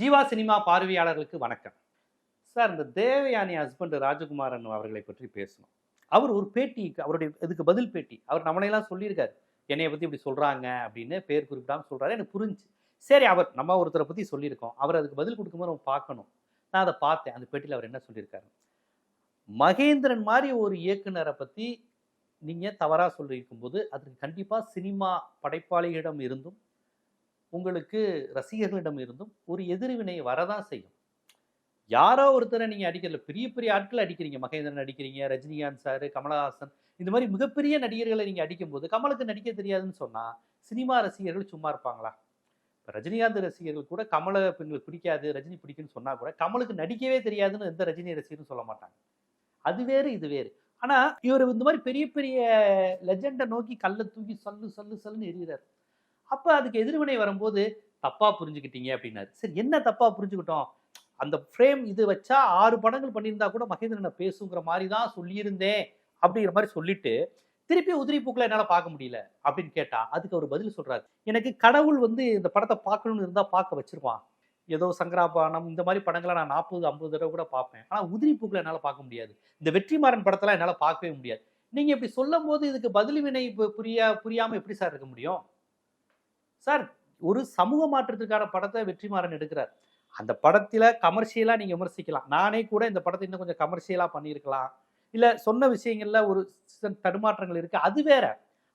Jeeva cinema பார்வையாளர்களுக்கு வணக்கம். Sir இந்த தேவயானி ஹஸ்பண்ட் ராஜகுமாரன் அவர்களை பற்றி பேசணும். அவர் ஒரு பேட்டி அவருடைய இதுக்கு பதில் பேட்டி. அவர் நம்மளையெல்லாம் சொல்லியிருக்காரு. என்னைய பற்றி இப்படி சொல்கிறாங்க அப்படின்னு பேர் குறிப்பிடாமல் சொல்கிறாரு எனக்கு புரிஞ்சு. சரி அவர் நம்ம ஒருத்தரை பற்றி சொல்லியிருக்கோம். அவர் அதுக்கு பதில் கொடுக்கும்போது நம்ம பார்க்கணும். நான் அதை பார்த்தேன். அந்த பேட்டியில் அவர் என்ன சொல்லியிருக்காரு? மகேந்திரன் மாதிரி ஒரு இயக்குனரை பற்றி நீங்கள் தவறாக சொல்லியிருக்கும் போது அதுக்கு கண்டிப்பாக சினிமா படைப்பாளிகளிடம் இருந்தும் உங்களுக்கு ரசிகர்களிடம் இருந்தும் ஒரு எதிர்வினை வரதான் செய்யும். யாரோ ஒருத்தரை நீங்கள் அடிக்கிறல பெரிய பெரிய ஆட்கள் அடிக்கிறீங்க. மகேந்திரன் அடிக்கிறீங்க ரஜினிகாந்த் சார் கமலஹாசன். இந்த மாதிரி மிகப்பெரிய நடிகர்களை நீங்கள் அடிக்கும்போது கமலுக்கு நடிக்க தெரியாதுன்னு சொன்னால் சினிமா ரசிகர்கள் சும்மா இருப்பாங்களா? இப்போ ரஜினிகாந்த் ரசிகர்கள் கூட கமலை எங்களுக்கு பிடிக்காது ரஜினி பிடிக்குன்னு சொன்னால் கூட கமலுக்கு நடிக்கவே தெரியாதுன்னு எந்த ரஜினி ரசிகரும் சொல்ல மாட்டாங்க. அது வேறு இது வேறு. ஆனால் இவர் இந்த மாதிரி பெரிய பெரிய லெஜெண்டை நோக்கி கல்லை தூக்கி சல்லு சல்லு சல்லுன்னு எறிகிறார். அப்போ அதுக்கு எதிர்வினை வரும்போது தப்பா புரிஞ்சுக்கிட்டீங்க அப்படின்னாரு. சரி என்ன தப்பா புரிஞ்சுக்கிட்டோம்? அந்த ஃப்ரேம் இது வச்சா ஆறு படங்கள் பண்ணியிருந்தா கூட மகேந்திரனை பேசுங்கிற மாதிரி தான் சொல்லியிருந்தேன் அப்படிங்கிற மாதிரி சொல்லிட்டு திருப்பி உதிரி பூக்களை என்னால் பார்க்க முடியல அப்படின்னு கேட்டா அதுக்கு அவர் பதில் சொல்றாரு. எனக்கு கடவுள் வந்து இந்த படத்தை பார்க்கணும்னு இருந்தால் பார்க்க வச்சிருப்பான் ஏதோ சங்கராபானம் இந்த மாதிரி படங்களை நான் நாற்பது ஐம்பது தடவை கூட பார்ப்பேன். ஆனால் உதிரி பூக்களை என்னால் பார்க்க முடியாது. இந்த வெற்றிமாறன் படத்தெல்லாம் என்னால் பார்க்கவே முடியாது. நீங்கள் இப்படி சொல்லும் போது இதுக்கு பதில் வினை பு- புரியா புரியாமல் எப்படி சார் இருக்க முடியும்? சார் ஒரு சமூக மாற்றத்துக்கான படத்தை வெற்றிமாறன் எடுக்கிறார். அந்த படத்தில் கமர்ஷியலாக நீங்கள் விமர்சிக்கலாம். நானே கூட இந்த படத்தை இன்னும் கொஞ்சம் கமர்ஷியலாக பண்ணியிருக்கலாம். இல்லை சொன்ன விஷயங்களில் ஒரு தடுமாற்றங்கள் இருக்குது அது வேற.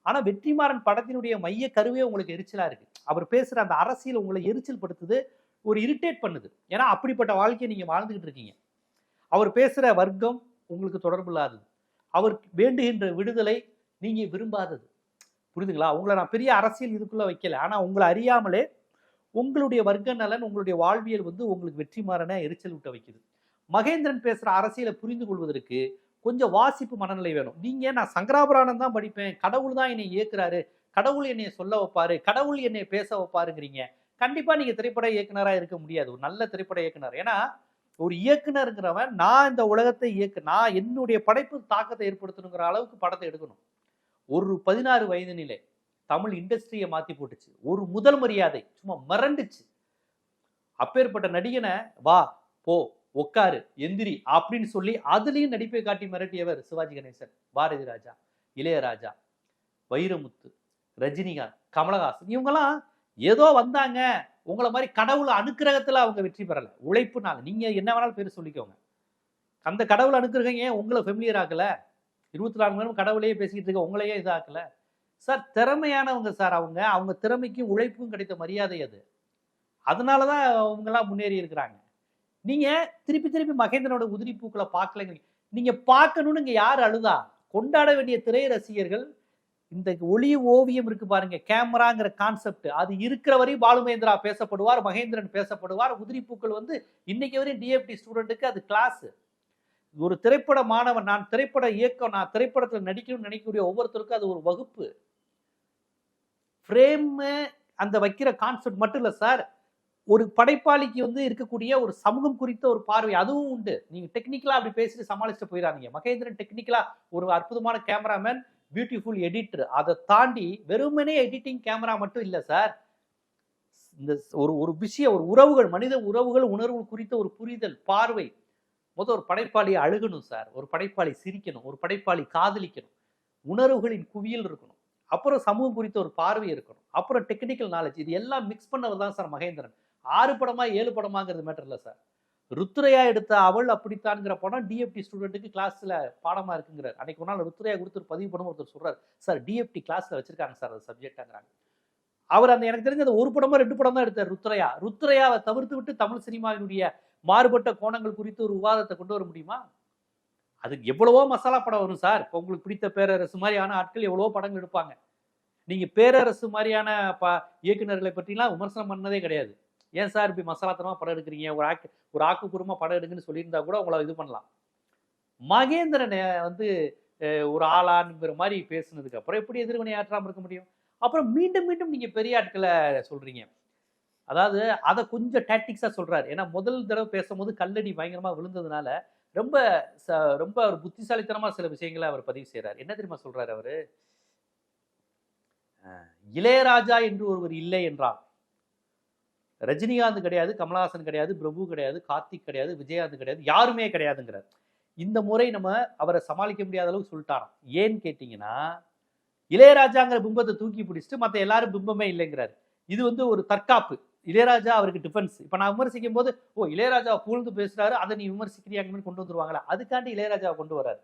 ஆனால் வெற்றிமாறன் படத்தினுடைய மைய கருவே உங்களுக்கு எரிச்சலாக இருக்குது அவர் பேசுகிற அந்த அரசியல் உங்களை எரிச்சல் படுத்துது ஒரு இரிட்டேட் பண்ணுது. ஏன்னா அப்படிப்பட்ட வாழ்க்கையை நீங்கள் வாழ்ந்துக்கிட்டு இருக்கீங்க. அவர் பேசுகிற வர்க்கம் உங்களுக்கு தொடர்பு இல்லாதது. அவர் வேண்டுகின்ற விடுதலை நீங்கள் விரும்பாதது. புரியுதுங்களா? உங்களை நான் பெரிய அரசியல் இதுக்குள்ளே வைக்கல. ஆனால் உங்களை அறியாமலே உங்களுடைய வர்க்க நலன் உங்களுடைய வாழ்வியல் வந்து உங்களுக்கு வெற்றிமாறன எரிச்சல் விட்ட வைக்குது. மகேந்திரன் பேசுகிற அரசியலை புரிந்து கொள்வதற்கு கொஞ்சம் வாசிப்பு மனநிலை வேணும். நீங்கள் நான் சங்கராபுராணம் தான் படிப்பேன். கடவுள் தான் என்னை இயக்குறாரு. கடவுள் என்னை சொல்ல வைப்பாரு. கடவுள் என்னை பேச வைப்பாருங்கிறீங்க. கண்டிப்பாக நீங்கள் திரைப்பட இயக்குனராக இருக்க முடியாது. ஒரு நல்ல திரைப்பட இயக்குனர். ஏன்னா ஒரு இயக்குனருங்கிறவன் நான் இந்த உலகத்தை இயக்கு நான் என்னுடைய படைப்பு தாக்கத்தை ஏற்படுத்தணுங்கிற அளவுக்கு படத்தை எடுக்கணும். ஒரு பதினாறு வயது நிலை தமிழ் இண்டஸ்ட்ரியை மாற்றி போட்டுச்சு. ஒரு முதல் மரியாதை சும்மா மறண்டுச்சு அப்பேற்பட்ட நடிகனை வா போ உக்காரு எந்திரி அப்படின்னு சொல்லி அதுலேயும் நடிப்பை காட்டி மிரட்டியவர் சிவாஜி கணேசன் பாரதி ராஜா இளையராஜா வைரமுத்து ரஜினிகாந்த் கமலஹாசன். இவங்கெல்லாம் ஏதோ வந்தாங்க. உங்களை மாதிரி கடவுள் அனுக்கிரகத்தில் அவங்க வெற்றி பெறலை. உழைப்புனால. நீங்கள் என்ன வேணாலும் பேர் சொல்லிக்கோங்க. அந்த கடவுள் அனுக்கிரகம் ஏன் உங்களை ஃபெமிலியர் ஆகலை இருபத்தி நாலு மணி நேரம் கடவுளையே பேசிக்கிட்டு இருக்க உங்களையே இதாக்கல. சார் திறமையானவங்க சார் அவங்க. அவங்க திறமைக்கும் உழைப்புக்கும் கிடைத்த மரியாதை அது. அதனால தான் அவங்கெல்லாம் முன்னேறி இருக்கிறாங்க. நீங்கள் திருப்பி திருப்பி மகேந்திரனோட உதிரி பூக்களை பார்க்கலங்க. நீங்கள் பார்க்கணும்னு இங்கே யார் அழுதா? கொண்டாட வேண்டிய திரை ரசிகர்கள் இந்த ஒளி ஓவியம் இருக்கு பாருங்க கேமராங்கிற கான்செப்ட் அது இருக்கிற வரையும் பாலுமேந்திரா பேசப்படுவார் மகேந்திரன் பேசப்படுவார். உதிரி பூக்கள் வந்து இன்னைக்கு வரையும் டிஎஃப்டி ஸ்டூடெண்ட்டுக்கு அது கிளாஸ் ஒரு திரைப்பட மாணவன் நான் திரைப்பட இயக்கம் நான் திரைப்படத்தில் நடிக்கணும்னு நினைக்கக்கூடிய ஒவ்வொருத்தருக்கும் அது ஒரு வகுப்பு. ஃப்ரேம் அந்த வைக்கிற கான்செப்ட் மட்டும் இல்லை சார் ஒரு படைப்பாளிக்கு வந்து இருக்கக்கூடிய ஒரு சமூகம் குறித்த ஒரு பார்வை அதுவும் உண்டு. நீங்கள் டெக்னிக்கலாக அப்படி பேசிட்டு சமாளிச்சுட்டு போயிடாதீங்க. மகேந்திரன் டெக்னிக்கலாக ஒரு அற்புதமான கேமராமேன் பியூட்டிஃபுல் எடிட்டர் அதை தாண்டி வெறுமனே எடிட்டிங் கேமரா மட்டும் இல்லை சார் இந்த ஒரு ஒரு விஷயம் ஒரு உறவுகள் மனித உறவுகள் உணர்வு குறித்த ஒரு புரிதல் பார்வை முதல் ஒரு படைப்பாளி அழுகணும் சார். ஒரு படைப்பாளி சிரிக்கணும். ஒரு படைப்பாளி காதலிக்கணும். உணர்வுகளின் குவியல் இருக்கணும். அப்புறம் சமூகம் குறித்த ஒரு பார்வை இருக்கணும். அப்புறம் டெக்னிக்கல் நாலேஜ் இது எல்லாம் மிக்ஸ் பண்ணவர் தான் சார் மகேந்திரன். ஆறு படமா ஏழு படமாங்கிறது மேட்டர் இல்லை சார். ருத்ரையா எடுத்த அவள் அப்படித்தான்ங்கிற படம் டிஎஃப்டி ஸ்டூடெண்ட்டுக்கு கிளாஸில் பாடமாக இருக்குங்கிறார். அன்னைக்கு ஒரு நாள் ருத்ரையா கொடுத்து ஒரு பதிவு படம் ஒருத்தர் சொல்கிறார் சார் டிஎஃப்டி கிளாஸில் வச்சிருக்காங்க சார் அது சப்ஜெக்டாங்கிறாங்க அவர் அந்த எனக்கு தெரிஞ்ச அந்த ஒரு படமா ரெண்டு படம் தான் எடுத்தார் ருத்ரையா. ருத்ரையாவை தவிர்த்து விட்டு தமிழ் சினிமாவினுடைய மாறுபட்ட கோணங்கள் குறித்து ஒரு விவாதத்தை கொண்டு வர முடியுமா? அதுக்கு எவ்வளவோ மசாலா படம் வரும் சார். இப்போ உங்களுக்கு பிடித்த பேரரசு மாதிரியான ஆட்கள் எவ்வளவோ படங்கள் எடுப்பாங்க. நீங்க பேரரசு மாதிரியான ப இயக்குநர்களை பற்றிலாம் விமர்சனம் பண்ணதே கிடையாது. ஏன் சார் இப்படி மசாலாத்தனமா படம் எடுக்கிறீங்க? ஒரு ஆக்கு ஒரு ஆக்குப்பூர்வமா படம் எடுங்கன்னு சொல்லியிருந்தா கூட உங்களை இது பண்ணலாம். மகேந்திரனை வந்து ஒரு ஆளான்ங்கிற மாதிரி பேசுனதுக்கு அப்புறம் எப்படி எதிர்வினை ஆற்றாமல் இருக்க முடியும்? அப்புறம் மீண்டும் மீண்டும் நீங்க பெரிய ஆட்களை சொல்றீங்க. அதாவது அதை கொஞ்சம் டாக்டிக்ஸாக சொல்கிறார் ஏன்னா முதல் தடவை பேசும்போது கல்லடி பயங்கரமாக விழுந்ததுனால ரொம்ப ச- ரொம்ப ஒரு புத்திசாலித்தனமாக சில விஷயங்களை அவர் பதிவு செய்கிறார் என்ன தெரியுமா சொல்கிறார் அவர்? இளையராஜா என்று ஒருவர் இல்லை என்றால் ரஜினிகாந்த் கிடையாது கமலஹாசன் கிடையாது பிரபு கிடையாது கார்த்திக் கிடையாது விஜயகாந்த் கிடையாது யாருமே கிடையாதுங்கிறார். இந்த முறை நம்ம அவரை சமாளிக்க முடியாத அளவுக்கு சொல்லிட்டாராம். ஏன்னு கேட்டிங்கன்னா இளையராஜாங்கிற பிம்பத்தை தூக்கி பிடிச்சிட்டு மற்ற எல்லாரும் பிம்பமே இல்லைங்கிறார். இது வந்து ஒரு தற்காப்பு. இளையராஜா அவருக்கு டிஃபென்ஸ் இப்போ நான் விமர்சிக்கும் போது ஓ இளையராஜா புகழ்ந்து பேசுறாரு அதை நீ விமர்சிக்கிறியாங்கன்னு கொண்டு வந்துருவாங்களா? அதுக்காண்டி இளையராஜாவை கொண்டு வர்றாரு.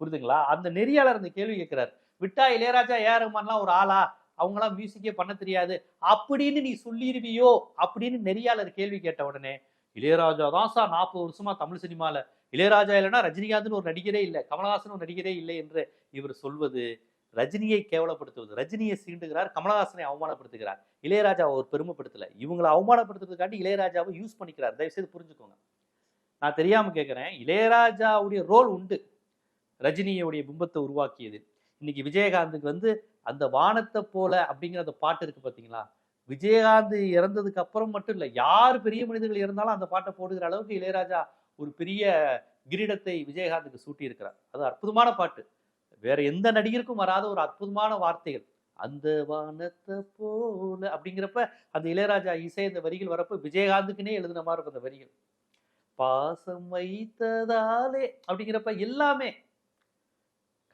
புரிதுங்களா அந்த நெறியாளர் அந்த கேள்வி கேட்கிறார். விட்டா இளையராஜா ஏ ரஹ்மான்லாம் ஒரு ஆளா? அவங்களாம் மியூசிக்கே பண்ண தெரியாது. அப்படின்னு நீ சொல்லிருவியோ? அப்படின்னு நெறியாளர் கேள்வி கேட்ட உடனே இளையராஜா தான் சார் நாற்பது வருஷமா தமிழ் சினிமாவில் இளையராஜா இல்லைன்னா ரஜினிகாந்த்னு ஒரு நடிகரே இல்லை கமலஹாசன் ஒரு நடிகரே இல்லை என்று இவர் சொல்வது ரஜினியை கேவலப்படுத்துவது ரஜினியை சீண்டுகிறார் கமலஹாசனை அவமானப்படுத்துகிறார். இளையராஜாவை அவர் பெருமைப்படுத்தல. இவங்களை அவமானப்படுத்துறதுக்காண்டி இளையராஜாவை யூஸ் பண்ணிக்கிறார். தயவுசெய்து புரிஞ்சுக்கோங்க. நான் தெரியாம கேட்குறேன் இளையராஜாவுடைய ரோல் உண்டு. ரஜினியுடைய பிம்பத்தை உருவாக்கியது. இன்னைக்கு விஜயகாந்துக்கு வந்து அந்த வானத்தை போல அப்படிங்கிற அந்த பாட்டு இருக்கு பார்த்தீங்களா விஜயகாந்த் இறந்ததுக்கு அப்புறம் மட்டும் இல்லை யார் பெரிய மனிதர்கள் இருந்தாலும் அந்த பாட்டை போடுகிற அளவுக்கு இளையராஜா ஒரு பெரிய கிரீடத்தை விஜயகாந்துக்கு சூட்டியிருக்கிறார். அது அற்புதமான பாட்டு. வேற எந்த நடிகருக்கும் வராத ஒரு அற்புதமான வார்த்தைகள். அந்த வானத்தை போல அப்படிங்கிறப்ப அந்த இளையராஜா இசை இந்த வரிகள் வரப்ப விஜயகாந்துக்குன்னே எழுதின மாதிரி இருக்கும் அந்த வரிகள். பாசம் வைத்ததாலே அப்படிங்கிறப்ப எல்லாமே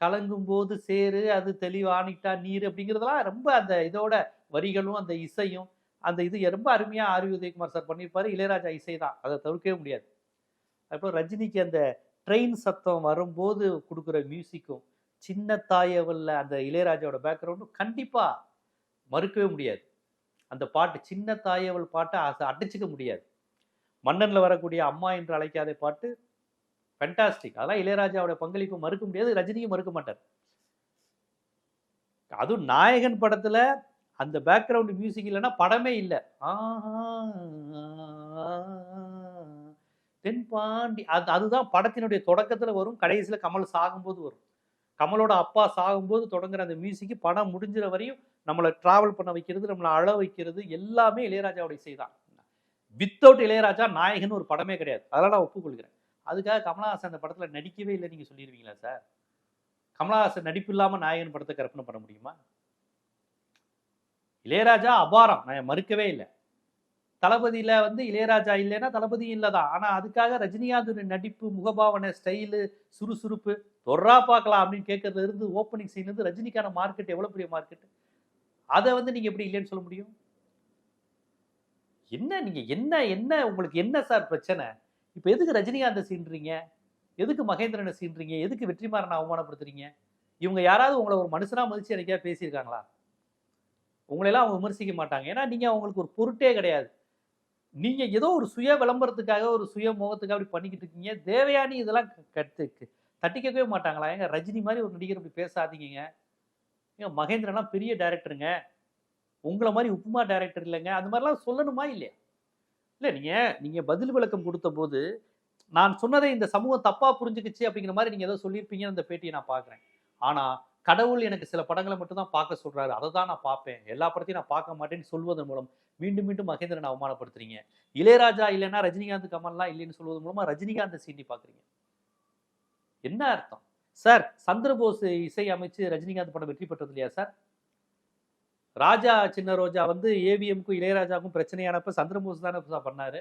கலங்கும் போது சேரு அது தெளிவானிட்டா நீர் அப்படிங்கிறதெல்லாம் ரொம்ப அந்த இதோட வரிகளும் அந்த இசையும் அந்த இது ரொம்ப அருமையாக ஆர் உதயகுமார் சார் பண்ணியிருப்பாரு. இளையராஜா இசை தான். அதை தவிர்க்கவே முடியாது. அப்புறம் ரஜினிக்கு அந்த ட்ரெயின் சத்தம் வரும்போது கொடுக்குற மியூசிக்கும் சின்ன தாயவல்ல அந்த இளையராஜாவோட பேக்ரவுண்டும் கண்டிப்பாக மறுக்கவே முடியாது. அந்த பாட்டு சின்ன தாயவள் பாட்டை அடிச்சுக்க முடியாது. மன்னனில் வரக்கூடிய அம்மா என்று அழைக்காத பாட்டு ஃபென்டாஸ்டிக் அதெல்லாம் இளையராஜாவோட பங்களிப்பு மறுக்க முடியாது ரஜினியும் மறுக்க மாட்டார். அதுவும் நாயகன் படத்தில் அந்த பேக்ரவுண்ட் மியூசிக் இல்லைன்னா படமே இல்லை. தென்பாண்டி அது அதுதான் படத்தினுடைய தொடக்கத்தில் வரும் கடைசியில் கமல் சாகும்போது வரும். கமலோட அப்பா சாகும்போது தொடங்குற அந்த மியூசிக்கு படம் முடிஞ்சிற வரையும் நம்மளை டிராவல் பண்ண வைக்கிறது நம்மளை அழ வைக்கிறது எல்லாமே இளையராஜாவோட இசை தான். வித்தவுட் இளையராஜா நாயகன் ஒரு படமே கிடையாது. அதெல்லாம் நான் ஒப்புக்கொள்கிறேன். அதுக்காக கமலஹாசன் அந்த படத்தில் நடிக்கவே இல்லை நீங்க சொல்லிடுவீங்களா சார்? கமலஹாசன் நடிப்பு இல்லாமல் நாயகன் படத்தை கற்பனை பண்ண முடியுமா? இளையராஜா அபாரம். நான் மறுக்கவே இல்லை. தளபதியில் வந்து இளையராஜா இல்லைன்னா தளபதியும் இல்லைதான். ஆனால் அதுக்காக ரஜினிகாந்தோட நடிப்பு முகபாவனை ஸ்டைலு சுறுசுறுப்பு தொர்றா பார்க்கலாம் அப்படின்னு கேட்கறதுல இருந்து ஓப்பனிங் சீன்லேருந்து ரஜினிக்கான மார்க்கெட் எவ்வளோ பெரிய மார்க்கெட் அதை வந்து நீங்கள் எப்படி இல்லைன்னு சொல்ல முடியும்? என்ன நீங்கள் என்ன என்ன உங்களுக்கு என்ன சார் பிரச்சனை? இப்போ எதுக்கு ரஜினிகாந்தை சீன்றீங்க எதுக்கு மகேந்திரனை சீன்றீங்க எதுக்கு வெற்றிமாறனை அவமானப்படுத்துறீங்க? இவங்க யாராவது உங்களை ஒரு மனுஷனாக மதிச்சு எனக்கே பேசியிருக்காங்களா? உங்களெல்லாம் அவங்க விமர்சிக்க மாட்டாங்க. ஏன்னா நீங்கள் அவங்களுக்கு ஒரு பொருட்டே கிடையாது. நீங்கள் ஏதோ ஒரு சுய விளம்பரத்துக்காக ஒரு சுய முகத்துக்காக அப்படி பண்ணிக்கிட்டு இருக்கீங்க. தேவையானி இதெல்லாம் கட்டு தட்டிக்கவே மாட்டாங்களா? ஏங்க ரஜினி மாதிரி ஒரு நடிகர் அப்படி பேசாதீங்க ஏங்க மகேந்திரன்லாம் பெரிய டேரக்டருங்க உங்களை மாதிரி உப்புமா டேரக்டர் இல்லைங்க. அந்த மாதிரிலாம் சொல்லணுமா இல்லையா? இல்லை நீங்கள் நீங்கள் பதில் விளக்கம் கொடுத்த போது நான் சொன்னதை இந்த சமூகம் தப்பாக புரிஞ்சுக்கிச்சு அப்படிங்கிற மாதிரி நீங்கள் ஏதோ சொல்லியிருப்பீங்கன்னு அந்த பேட்டியை நான் பார்க்குறேன். ஆனால் கடவுள் எனக்கு சில படங்களை மட்டும் தான் பார்க்க சொல்கிறாரு அதை தான் நான் பார்ப்பேன். எல்லா படத்தையும் நான் பார்க்க மாட்டேன்னு சொல்வதன் மூலம் மீண்டும் மீண்டும் மகேந்திரன் அவமானப்படுத்துறீங்க. இளையராஜா இல்லைன்னா ரஜினிகாந்த் கமல்லாம் இல்லைன்னு சொல்வது மூலமா ரஜினிகாந்த் சீண்டி பாக்குறீங்க என்ன அர்த்தம்? சார் சந்திரபோஸ் இசை அமைச்சு ரஜினிகாந்த் படம் வெற்றி பெற்றது இல்லையா சார்? ராஜா சின்ன ரோஜா வந்து ஏவிஎம்க்கும் இளையராஜாவுக்கும் பிரச்சனையானப்ப சந்திரபோஸ் தானே சார் பண்ணாரு.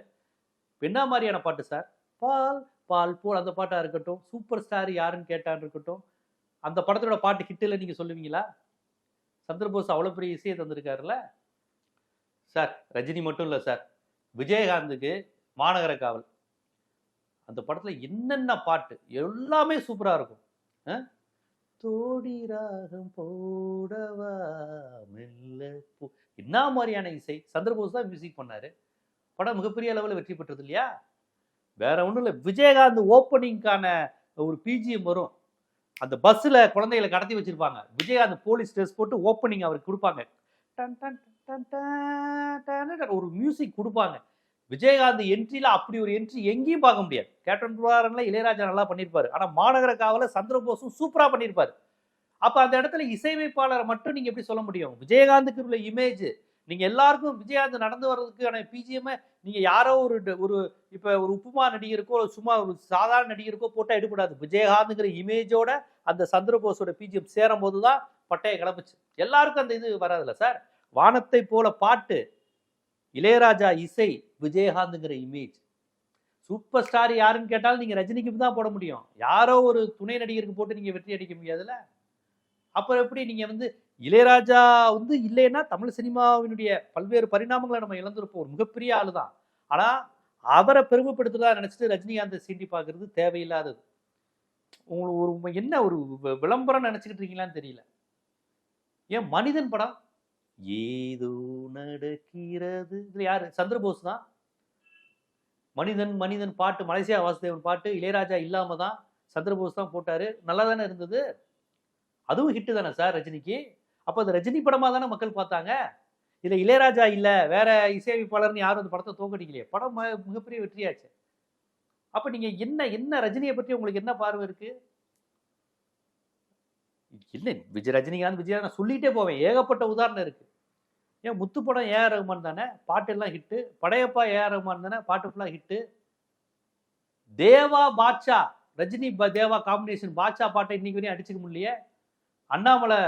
என்ன மாதிரியான பாட்டு சார்? பால் பால் போல் அந்த பாட்டா இருக்கட்டும் சூப்பர் ஸ்டார் யாருன்னு கேட்டான்னு இருக்கட்டும் அந்த படத்தோட பாட்டு ஹிட்டில் நீங்க சொல்லுவீங்களா? சந்திரபோஸ் அவ்வளோ பெரிய இசையை தந்திருக்காருல்ல? சார் ரஜினி மட்டும் இல்லை சார். விஜயகாந்துக்கு மாநகர காவல். அந்த படத்துல என்னென்ன பாட்டு எல்லாமே சூப்பரா இருக்கும்? தோடி ராகம் போடவா மெல்ல போ. என்ன மாதிரியான இசை? சந்திரபோஸ் தான் மியூசிக் பண்ணாரு. படம் மிகப்பெரிய அளவில் வெற்றி பெற்றது இல்லையா? வேற ஒன்றும் இல்லை. விஜயகாந்த் ஓப்பனிங்கான ஒரு பிஜிஎம் வரும். அந்த பஸ்ஸில் குழந்தைகளை கடத்தி வச்சிருப்பாங்க. விஜயகாந்த் போலீஸ் ட்ரெஸ் போட்டு ஓப்பனிங் அவருக்கு கொடுப்பாங்க. Done done. ஒரு மியூசிக் கொடுப்பாங்க. விஜயகாந்த் என்ட்ரியில் அப்படி ஒரு என்ட்ரி எங்கேயும் பார்க்க முடியாது. கேப்டன் குமாரன்ல இளையராஜா நல்லா பண்ணியிருப்பாரு. ஆனால் மாநகர காவல சந்திரபோஸும் சூப்பராக பண்ணியிருப்பாரு. அப்போ அந்த இடத்துல இசையமைப்பாளரை மட்டும் நீங்கள் எப்படி சொல்ல முடியும்? விஜயகாந்துக்கு உள்ள இமேஜ் நீங்கள் எல்லாருக்கும் விஜயகாந்த் நடந்து வர்றதுக்கான பிஜிஎம்மை நீங்கள் யாரோ ஒரு ட- ஒரு இப்போ ஒரு உப்புமா நடிகருக்கோ சும்மா ஒரு சாதாரண நடிகருக்கோ போட்டால் எடுபடாது. விஜயகாந்துங்கிற இமேஜோட அந்த சந்திரபோஸோட பிஜிஎம் சேரும் போது தான் பட்டையை கிளம்பிச்சு எல்லாருக்கும் அந்த இது வராதுல்ல சார்? வானத்தை போல பாட்டு. இளையராஜா இசை விஜயகாந்துங்கிற இமேஜ் சூப்பர் ஸ்டார் யாருன்னு கேட்டாலும் நீங்கள் ரஜினிக்கு தான் போட முடியும். யாரோ ஒரு துணை நடிகருக்கு போட்டு நீங்கள் வெற்றி அடிக்க முடியாதுல்ல? அப்புறம் எப்படி நீங்கள் வந்து இளையராஜா வந்து இல்லைன்னா தமிழ் சினிமாவினுடைய பல்வேறு பரிணாமங்களை நம்ம இழந்திருப்போம். ஒரு மிகப்பெரிய ஆள் தான் ஆனால் அவரை பெருமைப்படுத்துறதா நினச்சிட்டு ரஜினிகாந்தை சீண்டி பார்க்கறது தேவையில்லாதது. உங்களுக்கு ஒரு என்ன ஒரு வி- விளம்பரம் நினச்சிக்கிட்டு இருக்கீங்களான்னு தெரியல. ஏன் மனிதன் படம்? ஏதோ நடக்கிறது. இதுல யாரு? சந்திரபோஸ் தான். மனிதன் மனிதன் பாட்டு மலேசியா வாசுதேவன் பாட்டு இளையராஜா இல்லாம தான் சந்திரபோஸ் தான் போட்டாரு. நல்லா தானே இருந்தது. அதுவும் ஹிட்டு தானே சார் ரஜினிக்கு. அப்போ அது ரஜினி படமாக தானே மக்கள் பார்த்தாங்க? இதில் இளையராஜா இல்லை வேற இசையமைப்பாளர்னு யாரும் அந்த படத்தை தோக்கடிக்கலையே. படம் மிகப்பெரிய வெற்றியாச்சு. அப்போ நீங்கள் என்ன என்ன ரஜினியை பற்றி உங்களுக்கு என்ன பார்வை இருக்கு? இல்லை விஜய் ரஜினிகாந்த் விஜய் நான் சொல்லிகிட்டே போவேன். ஏகப்பட்ட உதாரணம் இருக்கு. ஏன் முத்து படம் ஏஆர் ரகுமான் தானே? பாட்டு எல்லாம் ஹிட்டு படையப்பா ஏஆர் ரகுமான் தானே? பாட்டு ஃபுல்லாக ஹிட்டு தேவா பாட்ஷா ரஜினி ப- தேவா காம்பினேஷன் பாட்ஷா பாட்டை இன்னைக்கு வரையும் அடிச்சுக்க முடியலையே. அண்ணாமலை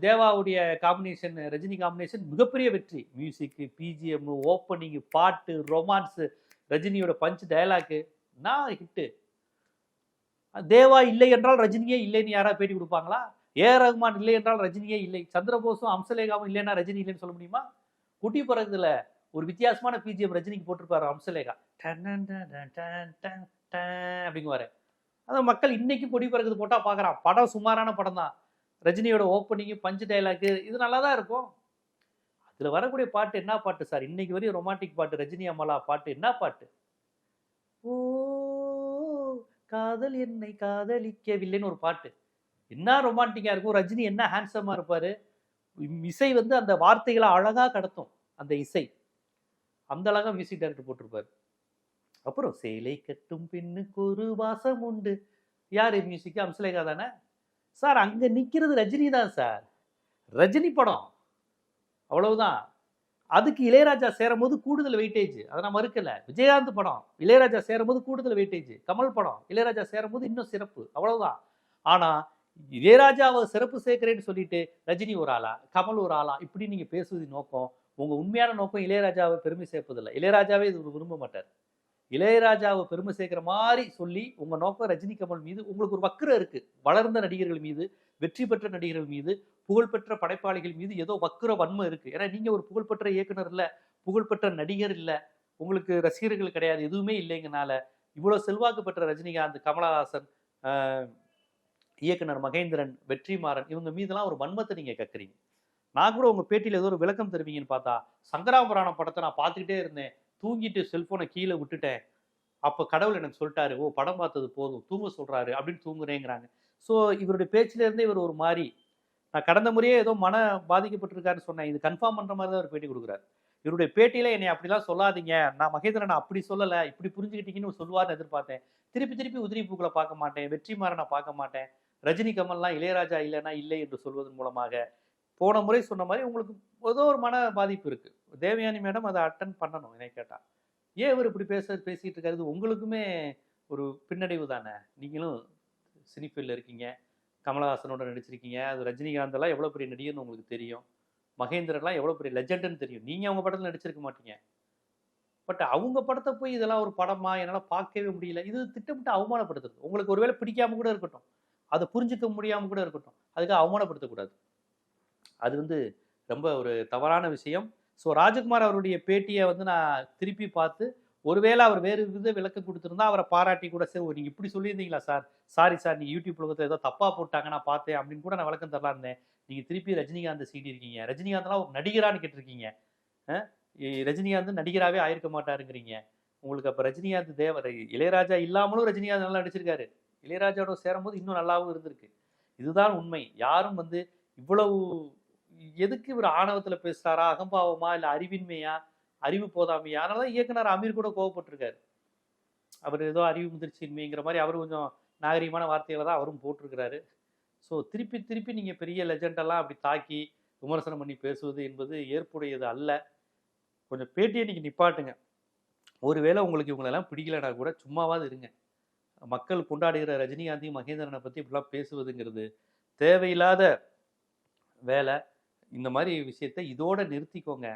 தேவாவுடைய காம்பினேஷன் ரஜினி காம்பினேஷன் மிகப்பெரிய வெற்றி. மியூசிக்கு பிஜிஎம் ஓப்பனிங்கு பாட்டு ரொமான்ஸு ரஜினியோட பஞ்ச் டயலாக்கு நான் ஹிட்டு தேவா இல்லை என்றால் ரஜினியே இல்லைன்னு யாராவது பேட்டி கொடுப்பாங்களா? ஏ ரகுமான் இல்லை என்றால் ரஜினியே இல்லை. சந்திரபோஸும் அம்சலேகாவும் இல்லைன்னா ரஜினி இல்லைன்னு சொல்ல முடியுமா? குட்டி பிறகுல ஒரு வித்தியாசமான பிஜிஎம் ரஜினிக்கு போட்டிருப்பாரு அம்சலேகா. டன் அப்படிங்குவாரு. அதான் மக்கள் இன்னைக்கு கொடி பிறகுது போட்டா பார்க்குறான் படம் சுமாரான படம் தான். ரஜினியோட ஓப்பனிங்கு பஞ்சு டைலாக்கு இது நல்லா தான் இருக்கும். அதில் வரக்கூடிய பாட்டு என்ன பாட்டு சார்? இன்னைக்கு வரையும் ரொமான்டிக் பாட்டு ரஜினி அமலா பாட்டு என்ன பாட்டு? ஓ காதல் என்னை காதலிக்கவில்லைன்னு ஒரு பாட்டு. என்ன ரொமான்டிக்காக இருக்கும்? ரஜினி என்ன ஹேண்ட்ஸமாக இருப்பார்? இம் இசை வந்து அந்த வார்த்தைகளை அழகாக கடத்தும். அந்த இசை. அந்த அழகா மியூசிக் டைரக்டர் போட்டிருப்பார். அப்புறம் சேலை கட்டும் பெண்ணுக்கு ஒரு வாசம் உண்டு. யார் மியூசிக்கு அம்சலேகா தானே? சார் அங்கே நிற்கிறது ரஜினி தான் சார் ரஜினி படம். அவ்வளவுதான். அதுக்கு இளையராஜா சேரும் போது கூடுதல் வெயிட்டேஜ் அதை நான் மறுக்கலை. விஜயகாந்த் படம். இளையராஜா சேரும் போது கூடுதல் வெயிட்டேஜ் கமல் படம். இளையராஜா சேரும் போது இன்னும் சிறப்பு. அவ்வளவுதான். ஆனால் இளையராஜாவை சிறப்பு சேர்க்கிறேன்னு சொல்லிட்டு ரஜினி ஒரு ஆளா கமல் ஒரு ஆளா இப்படி நீங்க பேசுவது நோக்கம். உங்க உண்மையான நோக்கம் இளையராஜாவை பெருமை சேர்ப்பதில்லை. இளையராஜாவே இது விரும்ப மாட்டார். இளையராஜாவை பெருமை சேர்க்கிற மாதிரி சொல்லி உங்க நோக்கம் ரஜினி கமல் மீது உங்களுக்கு ஒரு வக்கரம் இருக்கு. வளர்ந்த நடிகர்கள் மீது வெற்றி பெற்ற நடிகர்கள் மீது புகழ்பெற்ற படைப்பாளிகள் மீது ஏதோ வக்குர வன்மை இருக்கு. ஏன்னா நீங்க ஒரு புகழ்பெற்ற இயக்குனர் இல்ல புகழ்பெற்ற நடிகர் இல்ல உங்களுக்கு ரசிகர்கள் கிடையாது எதுவுமே இல்லைங்கனால இவ்வளவு செல்வாக்கு பெற்ற ரஜினிகாந்த் கமலஹாசன் இயக்குனர் மகேந்திரன் வெற்றிமாறன் இவங்க மீதெல்லாம் ஒரு வன்மத்தை நீங்க கேட்குறீங்க நான் கூட உங்க பேட்டியில் ஏதோ ஒரு விளக்கம் தருவீங்கன்னு பார்த்தா சங்கராபுராணம் படத்தை நான் பார்த்துக்கிட்டே இருந்தேன். தூங்கிட்டு செல்போனை கீழே விட்டுட்டேன். அப்போ கடவுள் எனக்கு சொல்லிட்டாரு ஓ படம் பார்த்தது போதும் தூங்க சொல்றாரு அப்படின்னு தூங்குறேங்கிறாங்க ஸோ இவருடைய பேச்சிலேருந்தே இவர் ஒரு மாதிரி நான் கடந்த முறையே ஏதோ மன பாதிக்கப்பட்டிருக்காருன்னு சொன்னேன். இது கன்ஃபார்ம் பண்ணுற மாதிரி தான் அவர் பேட்டி கொடுக்குறாரு. இவருடைய பேட்டியில என்னை அப்படிலாம் சொல்லாதீங்க. நான் மகேந்திரன் அப்படி சொல்லலை இப்படி புரிஞ்சுக்கிட்டீங்கன்னு சொல்லுவார்னு எதிர்பார்த்தேன். திருப்பி திருப்பி உதிரி பூக்களை பார்க்க மாட்டேன் வெற்றிமாறனை பார்க்க மாட்டேன். ரஜினி கமல்லாம் இளையராஜா இல்லைன்னா இல்லை என்று சொல்வதன் மூலமாக போன முறை சொன்ன மாதிரி உங்களுக்கு ஏதோ ஒரு மன பாதிப்பு இருக்குது தேவயானி மேடம் அதை அட்டன் பண்ணணும் என்னை கேட்டால் ஏன் இவர் இப்படி பேச பேசிகிட்டு இருக்காரு? உங்களுக்குமே ஒரு பின்னடைவு தானே? நீங்களும் சினிஃபீல்டில் இருக்கீங்க கமலஹாசனோட நடிச்சிருக்கீங்க அது ரஜினிகாந்த் எல்லாம் எவ்வளோ பெரிய நடிகர்னு உங்களுக்கு தெரியும். மகேந்திரன்லாம் எவ்வளோ பெரிய லெஜெண்டுன்னு தெரியும். நீங்கள் அவங்க படத்தில் நடிச்சிருக்க மாட்டீங்க. பட் அவங்க படத்தை போய் இதெல்லாம் ஒரு படமா என்னால் பார்க்கவே முடியல. இது திட்டமிட்டு அவமானப்படுத்துறது. உங்களுக்கு ஒருவேளை பிடிக்காம கூட இருக்கட்டும். அதை புரிஞ்சுக்க முடியாமல் கூட இருக்கட்டும். அதுக்கு அவமானப்படுத்தக்கூடாது. அது வந்து ரொம்ப ஒரு தவறான விஷயம். ஸோ ராஜகுமார் அவருடைய பேட்டியை வந்து நான் திருப்பி பார்த்து ஒருவேளை அவர் வேறு வித விளக்கம் கொடுத்துருந்தா அவரை பாராட்டி கூட சரி ஓ, இப்படி சொல்லியிருந்தீங்களா சார்? சாரி சார் நீங்கள் யூடியூப் உலகத்தில் ஏதோ தப்பாக போட்டாங்க நான் பார்த்தேன் அப்படின்னு கூட நான் விளக்கம் தரலாம் இருந்தேன். நீங்கள் திருப்பி ரஜினிகாந்த் சீடி இருக்கீங்க ரஜினிகாந்த்லாம் ஒரு நடிகரான்னு கேட்டிருக்கீங்க. ரஜினிகாந்த் நடிகராகவே ஆயிருக்க மாட்டாருங்கிறீங்க. உங்களுக்கு அப்போ ரஜினிகாந்த் தேவரை இளையராஜா இல்லாமலும் ரஜினிகாந்த் நல்லா நடிச்சிருக்காரு. இளையராஜாவோட சேரும்போது இன்னும் நல்லாவும் இருந்திருக்கு. இதுதான் உண்மை. யாரும் வந்து இவ்வளவு எதுக்கு இவர் ஆணவத்தில் பேசுகிறாரா அகம்பாவமா இல்லை அறிவின்மையா? அறிவு போதாமையா? அதனால தான் இயக்குனர் அமீர் கூட கோவப்பட்டிருக்காரு. அவர் ஏதோ அறிவு முதிர்ச்சியின்மைங்கிற மாதிரி அவர் கொஞ்சம் நாகரீகமான வார்த்தைகளை தான் அவரும் போட்டிருக்கிறாரு. ஸோ திருப்பி திருப்பி நீங்கள் பெரிய லெஜெண்டெல்லாம் அப்படி தாக்கி விமர்சனம் பண்ணி பேசுவது என்பது ஏற்புடையது அல்ல. கொஞ்சம் பேட்டியை நீங்கள் நிப்பாட்டுங்க. ஒருவேளை உங்களுக்கு இவங்களெல்லாம் பிடிக்கலனா கூட சும்மாவாது இருங்க. மக்கள் கொண்டாடுகிற ரஜினிகாந்தையும் மகேந்திரனை பற்றி இப்படிலாம் பேசுவதுங்கிறது தேவையில்லாத வேலை. இந்த மாதிரி விஷயத்தை இதோட நிறுத்திக்கோங்க.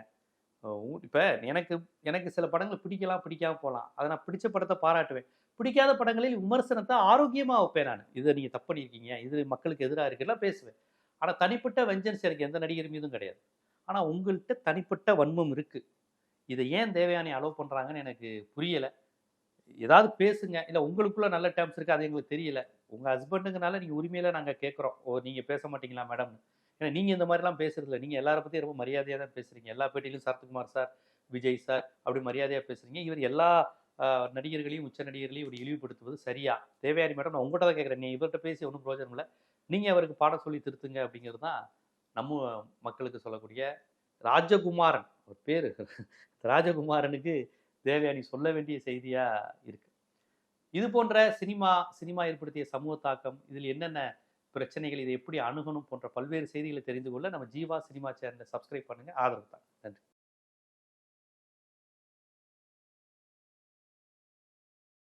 இப்போ எனக்கு எனக்கு சில படங்கள் பிடிக்கலாம் பிடிக்காம போகலாம். அதை நான் பிடிச்ச படத்தை பாராட்டுவேன். பிடிக்காத படங்களில் விமர்சனத்தை ஆரோக்கியமாக வைப்பேன் நான். இதை நீங்கள் தப்பு பண்ணியிருக்கீங்க. இது மக்களுக்கு எதிராக இருக்குலாம் பேசுவேன். ஆனால் தனிப்பட்ட வெஞ்சன்ஸ் எனக்கு எந்த நடிகர் மீதும் கிடையாது. ஆனால் உங்கள்கிட்ட தனிப்பட்ட வன்மம் இருக்குது இதை ஏன் தேவையானே அலோவ் பண்ணுறாங்கன்னு எனக்கு புரியலை. ஏதாவது பேசுங்க. இல்லை உங்களுக்குள்ள நல்ல டேர்ம்ஸ் இருக்குது அது எங்களுக்கு தெரியல. உங்கள் ஹஸ்பண்டுங்கனால நீங்கள் உரிமையில நாங்கள் கேட்குறோம். ஓ நீங்கள் பேச மாட்டீங்களா மேடம் ஏன்னா நீங்கள் இந்த மாதிரிலாம் பேசுறதில்ல. நீங்கள் எல்லாரை பற்றி ரொம்ப மரியாதையாக தான் பேசுகிறீங்க எல்லா பேட்டியிலும் சரத்குமார் சார் விஜய் சார் அப்படி மரியாதையாக பேசுகிறீங்க இவர் எல்லா நடிகர்களையும் உச்ச நடிகர்களையும் இவர் இழிவுபடுத்துவது சரியா? தேவையாரி மேடம் நான் உங்கள்கிட்ட தான் கேட்குறேன். நீங்கள் இவர்கிட்ட பேசி ஒன்றும் பிரயோஜனம் இல்லை. நீங்கள் அவருக்கு பாடம் சொல்லி திருத்துங்க அப்படிங்கிறது தான் நம்ம மக்களுக்கு சொல்லக்கூடிய ராஜகுமாரன். ஒரு பேர் ராஜகுமாரனுக்கு தேவயானி சொல்ல வேண்டிய செய்தியா? இருக்கு. இது போன்ற சினிமா சினிமா ஏற்படுத்திய சமூக தாக்கம் இதில் என்னென்ன பிரச்சனைகள் இதை எப்படி அணுகணும் போன்ற பல்வேறு செய்திகளை தெரிந்து கொள்ள நம்ம ஜீவா சினிமா சேனலை சப்ஸ்கிரைப் பண்ணுங்க. ஆதரவு தான் நன்றி.